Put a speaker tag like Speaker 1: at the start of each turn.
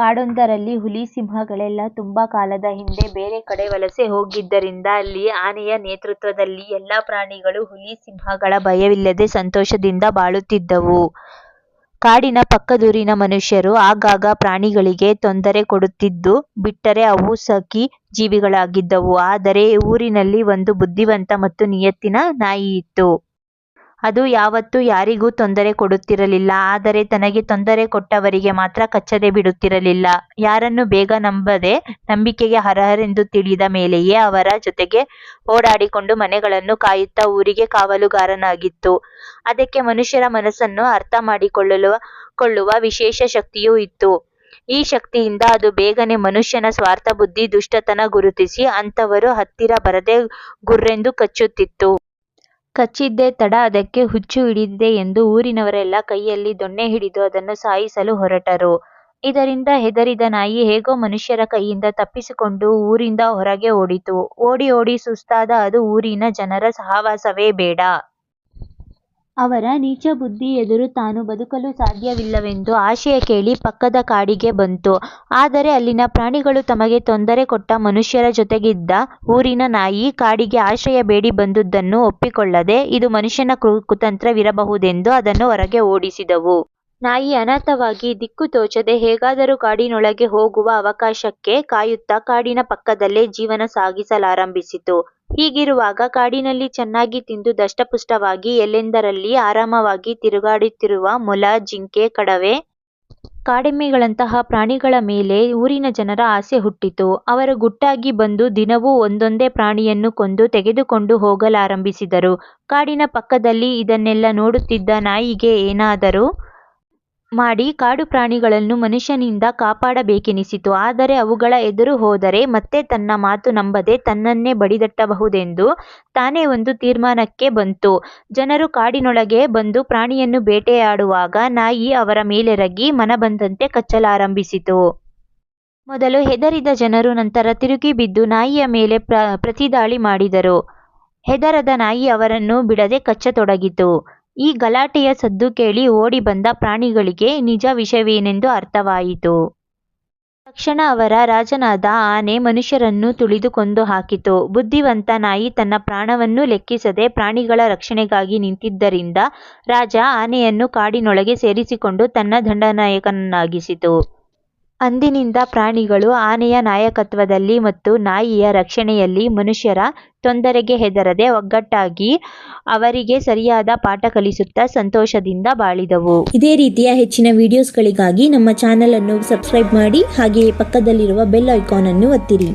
Speaker 1: ಕಾಡೊಂದರಲ್ಲಿ ಹುಲಿ ಸಿಂಹಗಳೆಲ್ಲ ತುಂಬಾ ಕಾಲದ ಹಿಂದೆ ಬೇರೆ ಕಡೆ ವಲಸೆ ಹೋಗಿದ್ದರಿಂದ ಅಲ್ಲಿ ಆನೆಯ ನೇತೃತ್ವದಲ್ಲಿ ಎಲ್ಲ ಪ್ರಾಣಿಗಳು ಹುಲಿ ಸಿಂಹಗಳ ಭಯವಿಲ್ಲದೆ ಸಂತೋಷದಿಂದ ಬಾಳುತ್ತಿದ್ದವು. ಕಾಡಿನ ಪಕ್ಕದೂರಿನ ಮನುಷ್ಯರು ಆಗಾಗ ಪ್ರಾಣಿಗಳಿಗೆ ತೊಂದರೆ ಕೊಡುತ್ತಿದ್ದು, ಬಿಟ್ಟರೆ ಅವು ಸಖಿ ಜೀವಿಗಳಾಗಿದ್ದವು. ಆದರೆ ಊರಿನಲ್ಲಿ ಒಂದು ಬುದ್ಧಿವಂತ ಮತ್ತು ನಿಯತ್ತಿನ ನಾಯಿಯಿತ್ತು. ಅದು ಯಾವತ್ತೂ ಯಾರಿಗೂ ತೊಂದರೆ ಕೊಡುತ್ತಿರಲಿಲ್ಲ. ಆದರೆ ತನಗೆ ತೊಂದರೆ ಕೊಟ್ಟವರಿಗೆ ಮಾತ್ರ ಕಚ್ಚದೆ ಬಿಡುತ್ತಿರಲಿಲ್ಲ. ಯಾರನ್ನು ಬೇಗ ನಂಬದೆ ನಂಬಿಕೆಗೆ ಅರ್ಹರೆಂದು ತಿಳಿದ ಮೇಲೆಯೇ ಅವರ ಜೊತೆಗೆ ಓಡಾಡಿಕೊಂಡು ಮನೆಗಳನ್ನು ಕಾಯುತ್ತಾ ಊರಿಗೆ ಕಾವಲುಗಾರನಾಗಿತ್ತು. ಅದಕ್ಕೆ ಮನುಷ್ಯರ ಮನಸ್ಸನ್ನು ಅರ್ಥ ಮಾಡಿಕೊಳ್ಳಲು ಕೊಳ್ಳುವ ವಿಶೇಷ ಶಕ್ತಿಯೂ ಇತ್ತು. ಈ ಶಕ್ತಿಯಿಂದ ಅದು ಬೇಗನೆ ಮನುಷ್ಯನ ಸ್ವಾರ್ಥಬುದ್ಧಿ, ದುಷ್ಟತನ ಗುರುತಿಸಿ ಅಂಥವರು ಹತ್ತಿರ ಬರದೆ ಗುರ್ರೆಂದು ಕಚ್ಚುತ್ತಿತ್ತು. ಕಚ್ಚಿದ್ದೇ, ತಡ ಅದಕ್ಕೆ ಹುಚ್ಚು ಹಿಡಿದಿದೆ ಎಂದು ಊರಿನವರೆಲ್ಲ ಕೈಯಲ್ಲಿ ದೊಣ್ಣೆ ಹಿಡಿದು ಅದನ್ನು ಸಾಯಿಸಲು ಹೊರಟರು. ಇದರಿಂದ ಹೆದರಿದ ನಾಯಿ ಹೇಗೋ ಮನುಷ್ಯರ ಕೈಯಿಂದ ತಪ್ಪಿಸಿಕೊಂಡು ಊರಿಂದ ಹೊರಗೆ ಓಡಿತು. ಓಡಿ ಓಡಿ ಸುಸ್ತಾದ ಅದು ಊರಿನ ಜನರ ಸಹವಾಸವೇ ಬೇಡ. ಅವರ ನೀಚ ಬುದ್ಧಿ ಎದುರು ತಾನು ಬದುಕಲು ಸಾಧ್ಯವಿಲ್ಲವೆಂದು ಆಶಯ ಕೇಳಿ ಪಕ್ಕದ ಕಾಡಿಗೆ ಬಂತು. ಆದರೆ ಅಲ್ಲಿನ ಪ್ರಾಣಿಗಳು ತಮಗೆ ತೊಂದರೆ ಕೊಟ್ಟ ಮನುಷ್ಯರ ಜೊತೆಗಿದ್ದ ಊರಿನ ನಾಯಿ ಕಾಡಿಗೆ ಆಶ್ರಯ ಬೇಡಿ ಬಂದುದನ್ನು ಒಪ್ಪಿಕೊಳ್ಳದೆ ಇದು ಮನುಷ್ಯನ ಕುತಂತ್ರವಿರಬಹುದೆಂದು ಅದನ್ನು ಹೊರಗೆ ಓಡಿಸಿದವು. ನಾಯಿ ಅನಾಥವಾಗಿ ದಿಕ್ಕು ತೋಚದೆ ಹೇಗಾದರೂ ಕಾಡಿನೊಳಗೆ ಹೋಗುವ ಅವಕಾಶಕ್ಕೆ ಕಾಯುತ್ತಾ ಕಾಡಿನ ಪಕ್ಕದಲ್ಲೇ ಜೀವನ ಸಾಗಿಸಲಾರಂಭಿಸಿತು. ಹೀಗಿರುವಾಗ ಕಾಡಿನಲ್ಲಿ ಚೆನ್ನಾಗಿ ತಿಂದು ದಷ್ಟಪುಷ್ಟವಾಗಿ ಎಲ್ಲೆಂದರಲ್ಲಿ ಆರಾಮವಾಗಿ ತಿರುಗಾಡುತ್ತಿರುವ ಮೊಲ, ಜಿಂಕೆ, ಕಡವೆ, ಕಾಡೆಮ್ಮೆಗಳಂತಹ ಪ್ರಾಣಿಗಳ ಮೇಲೆ ಊರಿನ ಜನರ ಆಸೆ ಹುಟ್ಟಿತು. ಅವರು ಗುಟ್ಟಾಗಿ ಬಂದು ದಿನವೂ ಒಂದೊಂದೇ ಪ್ರಾಣಿಯನ್ನು ಕೊಂದು ತೆಗೆದುಕೊಂಡು ಹೋಗಲಾರಂಭಿಸಿದರು. ಕಾಡಿನ ಪಕ್ಕದಲ್ಲಿ ಇದನ್ನೆಲ್ಲ ನೋಡುತ್ತಿದ್ದ ನಾಯಿಗೆ ಏನಾದರೂ ಮಾಡಿ ಕಾಡು ಪ್ರಾಣಿಗಳನ್ನು ಮನುಷ್ಯನಿಂದ ಕಾಪಾಡಬೇಕೆನಿಸಿತು. ಆದರೆ ಅವುಗಳ ಎದುರು ಹೋದರೆ ಮತ್ತೆ ತನ್ನ ಮಾತು ನಂಬದೆ ತನ್ನನ್ನೇ ಬಡಿದಟ್ಟಬಹುದೆಂದು ತಾನೇ ಒಂದು ತೀರ್ಮಾನಕ್ಕೆ ಬಂತು. ಜನರು ಕಾಡಿನೊಳಗೆ ಬಂದು ಪ್ರಾಣಿಯನ್ನು ಬೇಟೆಯಾಡುವಾಗ ನಾಯಿ ಅವರ ಮೇಲೆರಗಿ ಮನಬಂದಂತೆ ಕಚ್ಚಲಾರಂಭಿಸಿತು. ಮೊದಲು ಹೆದರಿದ ಜನರು ನಂತರ ತಿರುಗಿ ಬಿದ್ದು ನಾಯಿಯ ಮೇಲೆ ಪ್ರತಿದಾಳಿ ಮಾಡಿದರು. ಹೆದರದ ನಾಯಿ ಅವರನ್ನು ಬಿಡದೆ ಕಚ್ಚತೊಡಗಿತು. ಈ ಗಲಾಟೆಯ ಸದ್ದು ಕೇಳಿ ಓಡಿ ಬಂದ ಪ್ರಾಣಿಗಳಿಗೆ ನಿಜ ವಿಷಯವೇನೆಂದು ಅರ್ಥವಾಯಿತು. ತಕ್ಷಣ ಅವರ ರಾಜನಾದ ಆನೆ ಮನುಷ್ಯರನ್ನು ತುಳಿದು ಕೊಂದು ಹಾಕಿತು. ಬುದ್ಧಿವಂತ ನಾಯಿ ತನ್ನ ಪ್ರಾಣವನ್ನು ಲೆಕ್ಕಿಸದೆ ಪ್ರಾಣಿಗಳ ರಕ್ಷಣೆಗಾಗಿ ನಿಂತಿದ್ದರಿಂದ ರಾಜ ಆನೆಯನ್ನು ಕಾಡಿನೊಳಗೆ ಸೇರಿಸಿಕೊಂಡು ತನ್ನ ದಂಡನಾಯಕನನ್ನಾಗಿಸಿತು. ಅಂದಿನಿಂದ ಪ್ರಾಣಿಗಳು ಆನೆಯ ನಾಯಕತ್ವದಲ್ಲಿ ಮತ್ತು ನಾಯಿಯ ರಕ್ಷಣೆಯಲ್ಲಿ ಮನುಷ್ಯರ ತೊಂದರೆಗೆ ಹೆದರದೆ ಒಗ್ಗಟ್ಟಾಗಿ ಅವರಿಗೆ ಸರಿಯಾದ ಪಾಠ ಕಲಿಸುತ್ತಾ ಸಂತೋಷದಿಂದ ಬಾಳಿದವು.
Speaker 2: ಇದೇ ರೀತಿಯ ಹೆಚ್ಚಿನ ವಿಡಿಯೋಸ್ಗಳಿಗಾಗಿ ನಮ್ಮ ಚಾನೆಲ್ ಅನ್ನು ಸಬ್ಸ್ಕ್ರೈಬ್ ಮಾಡಿ ಹಾಗೆಯೇ ಪಕ್ಕದಲ್ಲಿರುವ ಬೆಲ್ ಐಕಾನ್ ಅನ್ನು ಒತ್ತಿರಿ.